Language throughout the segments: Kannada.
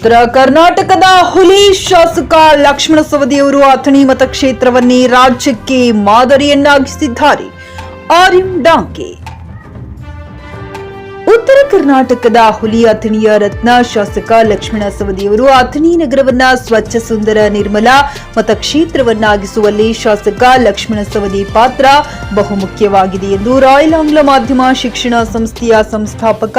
ಉತ್ತರ ಕರ್ನಾಟಕದ ಹುಲಿ ಶಾಸಕ ಲಕ್ಷ್ಮಣ ಸವದಿಯವರು ಅಥಣಿ ಮತಕ್ಷೇತ್ರವನ್ನೇ ರಾಜ್ಯಕ್ಕೆ ಮಾದರಿಯನ್ನಾಗಿಸಿದ್ದಾರೆ. ಆರ್ಎಂ ಡಾಂಕೆ. ಉತ್ತರ ಕರ್ನಾಟಕದ ಹುಲಿ ಅಥಣಿಯ ರತ್ನ ಶಾಸಕ ಲಕ್ಷ್ಮಣ ಸವದಿಯವರು ಅಥಣಿ ನಗರವನ್ನ ಸ್ವಚ್ಛ ಸುಂದರ ನಿರ್ಮಲ ಮತಕ್ಷೇತ್ರವನ್ನಾಗಿಸುವಲ್ಲಿ ಶಾಸಕ ಲಕ್ಷ್ಮಣ ಸವದಿ ಪಾತ್ರ ಬಹುಮುಖ್ಯವಾಗಿದೆ ಎಂದು ರಾಯಲ್ ಆಂಗ್ಲ ಮಾಧ್ಯಮ ಶಿಕ್ಷಣ ಸಂಸ್ಥೆಯ ಸಂಸ್ಥಾಪಕ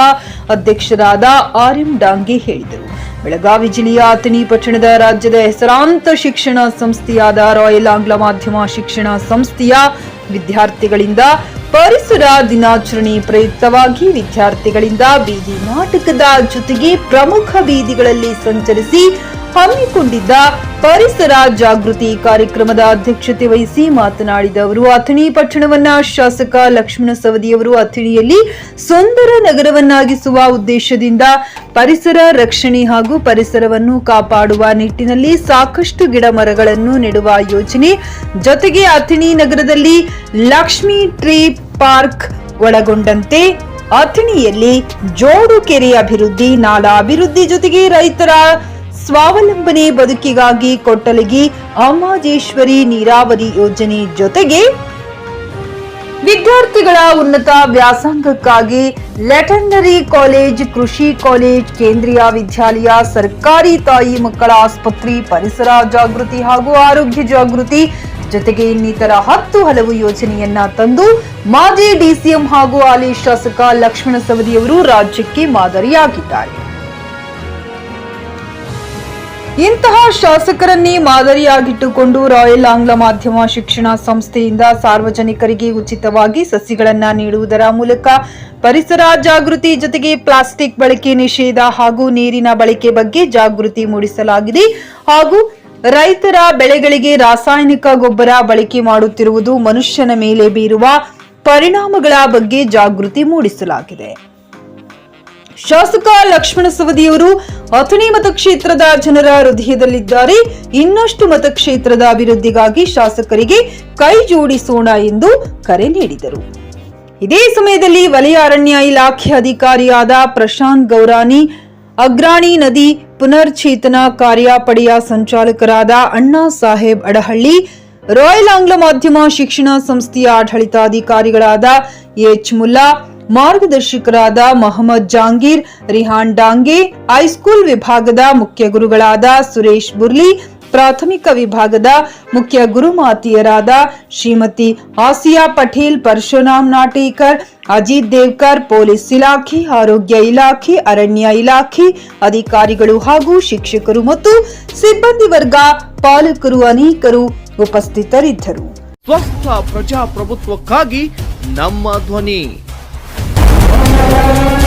ಅಧ್ಯಕ್ಷರಾದ ಆರ್ಎಂ ಡಾಂಗೆ ಹೇಳಿದರು. ಬೆಳಗಾವಿ ಜಿಲ್ಲೆಯ ಅಥಣಿ ಪಟ್ಟಣದ ರಾಜ್ಯದ ಹೆಸರಾಂತ ಶಿಕ್ಷಣ ಸಂಸ್ಥೆಯಾದ ರಾಯಲ್ ಆಂಗ್ಲ ಮಾಧ್ಯಮ ಶಿಕ್ಷಣ ಸಂಸ್ಥೆಯ ವಿದ್ಯಾರ್ಥಿಗಳಿಂದ ಪರಿಸರ ದಿನಾಚರಣೆ ಪ್ರಯುಕ್ತವಾಗಿ ವಿದ್ಯಾರ್ಥಿಗಳಿಂದ ಬೀದಿ ನಾಟಕದ ಜೊತೆಗೆ ಪ್ರಮುಖ ಬೀದಿಗಳಲ್ಲಿ ಸಂಚರಿಸಿ ಹಮ್ಮಿಕೊಂಡಿದ್ದ ಪರಿಸರ ಜಾಗೃತಿ ಕಾರ್ಯಕ್ರಮದ ಅಧ್ಯಕ್ಷತೆ ವಹಿಸಿ ಮಾತನಾಡಿದ ಅವರು, ಅಥಣಿ ಪಟ್ಟಣವನ್ನ ಶಾಸಕ ಲಕ್ಷ್ಮಣ ಸವದಿಯವರು ಅಥಣಿಯಲ್ಲಿ ಸುಂದರ ನಗರವನ್ನಾಗಿಸುವ ಉದ್ದೇಶದಿಂದ ಪರಿಸರ ರಕ್ಷಣೆ ಹಾಗೂ ಪರಿಸರವನ್ನು ಕಾಪಾಡುವ ನಿಟ್ಟಿನಲ್ಲಿ ಸಾಕಷ್ಟು ಗಿಡ ಮರಗಳನ್ನು ನೆಡುವ ಯೋಜನೆ, ಜೊತೆಗೆ ಅಥಣಿ ನಗರದಲ್ಲಿ ಲಕ್ಷ್ಮಿ ಟ್ರೀ ಪಾರ್ಕ್ ಒಳಗೊಂಡಂತೆ ಅಥಣಿಯಲ್ಲಿ ಜೋಡು ಕೆರೆ ಅಭಿವೃದ್ಧಿ, ನಾಲಾ ಅಭಿವೃದ್ಧಿ ಜೊತೆಗೆ ರೈತರ ಸ್ವಾವಲಂಬನೆ ಬದುಕಿಗಾಗಿ ಕೊಟ್ಟಲಗಿ ಅಮಾಜೇಶ್ವರಿ ನೀರಾವರಿ ಯೋಜನೆ ಜೊತೆಗೆ ವಿದ್ಯಾರ್ಥಿಗಳ ಉನ್ನತ ವ್ಯಾಸಂಗಕ್ಕಾಗಿ ಲೆಟೆಂಡರಿ ಕಾಲೇಜ್, ಕೃಷಿ ಕಾಲೇಜ್, ಕೇಂದ್ರೀಯ ವಿದ್ಯಾಲಯ, ಸರ್ಕಾರಿ ತಾಯಿ ಮಕ್ಕಳ ಆಸ್ಪತ್ರೆ, ಪರಿಸರ ಜಾಗೃತಿ ಹಾಗೂ ಆರೋಗ್ಯ ಜಾಗೃತಿ ಜೊತೆಗೆ ಇನ್ನಿತರ ಹತ್ತು ಹಲವು ಯೋಜನೆಯನ್ನ ತಂದು ಮಾಜಿ ಡಿಸಿಎಂ ಹಾಗೂ ಹಾಲಿ ಶಾಸಕ ಲಕ್ಷ್ಮಣ ಸವದಿಯವರು ರಾಜ್ಯಕ್ಕೆ ಮಾದರಿಯಾಗಿದ್ದಾರೆ. ಇಂತಹ ಶಾಸಕರನ್ನೇ ಮಾದರಿಯಾಗಿಟ್ಟುಕೊಂಡು ರಾಯಲ್ ಆಂಗ್ಲ ಮಾಧ್ಯಮ ಶಿಕ್ಷಣ ಸಂಸ್ಥೆಯಿಂದ ಸಾರ್ವಜನಿಕರಿಗೆ ಉಚಿತವಾಗಿ ಸಸಿಗಳನ್ನು ನೀಡುವುದರ ಮೂಲಕ ಪರಿಸರ ಜಾಗೃತಿ ಜೊತೆಗೆ ಪ್ಲಾಸ್ಟಿಕ್ ಬಳಕೆ ನಿಷೇಧ ಹಾಗೂ ನೀರಿನ ಬಳಕೆ ಬಗ್ಗೆ ಜಾಗೃತಿ ಮೂಡಿಸಲಾಗಿದೆ ಹಾಗೂ ರೈತರ ಬೆಳೆಗಳಿಗೆ ರಾಸಾಯನಿಕ ಗೊಬ್ಬರ ಬಳಕೆ ಮಾಡುತ್ತಿರುವುದು ಮನುಷ್ಯನ ಮೇಲೆ ಬೀರುವ ಪರಿಣಾಮಗಳ ಬಗ್ಗೆ ಜಾಗೃತಿ ಮೂಡಿಸಲಾಗಿದೆ. ಶಾಸಕ ಲಕ್ಷ್ಮಣ ಸವದಿಯವರು ಅಥಣಿ ಮತಕ್ಷೇತ್ರದ ಜನರ ಹೃದಯದಲ್ಲಿದ್ದಾರೆ. ಇನ್ನಷ್ಟು ಮತಕ್ಷೇತ್ರದ ಅಭಿವೃದ್ಧಿಗಾಗಿ ಶಾಸಕರಿಗೆ ಕೈ ಜೋಡಿಸೋಣ ಎಂದು ಕರೆ ನೀಡಿದರು. ಇದೇ ಸಮಯದಲ್ಲಿ ವಲಯ ಅರಣ್ಯ ಇಲಾಖೆ ಅಧಿಕಾರಿಯಾದ ಪ್ರಶಾಂತ್ ಗೌರಾನಿ ಅಗ್ರಾಣಿ ನದಿ ಪುನರ್ಚೇತನ ಕಾರ್ಯಪಡೆಯ ಸಂಚಾಲಕರಾದ ಅಣ್ಣಾ ಸಾಹೇಬ್ ಅಡಹಳ್ಳಿ, ರಾಯಲ್ ಆಂಗ್ಲ ಮಾಧ್ಯಮ ಶಿಕ್ಷಣ ಸಂಸ್ಥೆಯ ಆಡಳಿತಾಧಿಕಾರಿಗಳಾದ ಎಚ್ ಮುಲ್ಲಾ ಮಾರ್ಗದರ್ಶಕರಾದ ಮೊಹಮ್ಮದ್ ಜಾಂಗೀರ್, ರಿಹಾನ್ ಡಾಂಗೆ, ಹೈಸ್ಕೂಲ್ ವಿಭಾಗದ ಮುಖ್ಯ ಗುರುಗಳಾದ ಸುರೇಶ್ ಬುರ್ಲಿ, ಪ್ರಾಥಮಿಕ ವಿಭಾಗದ ಮುಖ್ಯ ಗುರುಮಾತಿಯರಾದ ಶ್ರೀಮತಿ ಆಸಿಯಾ ಪಟೇಲ್, ಪರಶುರಾಮ್ ನಾಟೇಕರ್, ಅಜಿತ್ ದೇವ್ಕರ್, ಪೊಲೀಸ್ ಇಲಾಖೆ, ಆರೋಗ್ಯ ಇಲಾಖೆ, ಅರಣ್ಯ ಇಲಾಖೆ, ಅಧಿಕಾರಿಗಳು ಹಾಗೂ ಶಿಕ್ಷಕರು ಮತ್ತು ಸಿಬ್ಬಂದಿ ವರ್ಗ, ಪಾಲಕರು ಅನೇಕರು ಉಪಸ್ಥಿತರಿದ್ದರು. ಸ್ವಸ್ಥ ಪ್ರಜಾಪ್ರಭುತ್ವಕ್ಕಾಗಿ ನಮ್ಮ ಧ್ವನಿ. Thank you.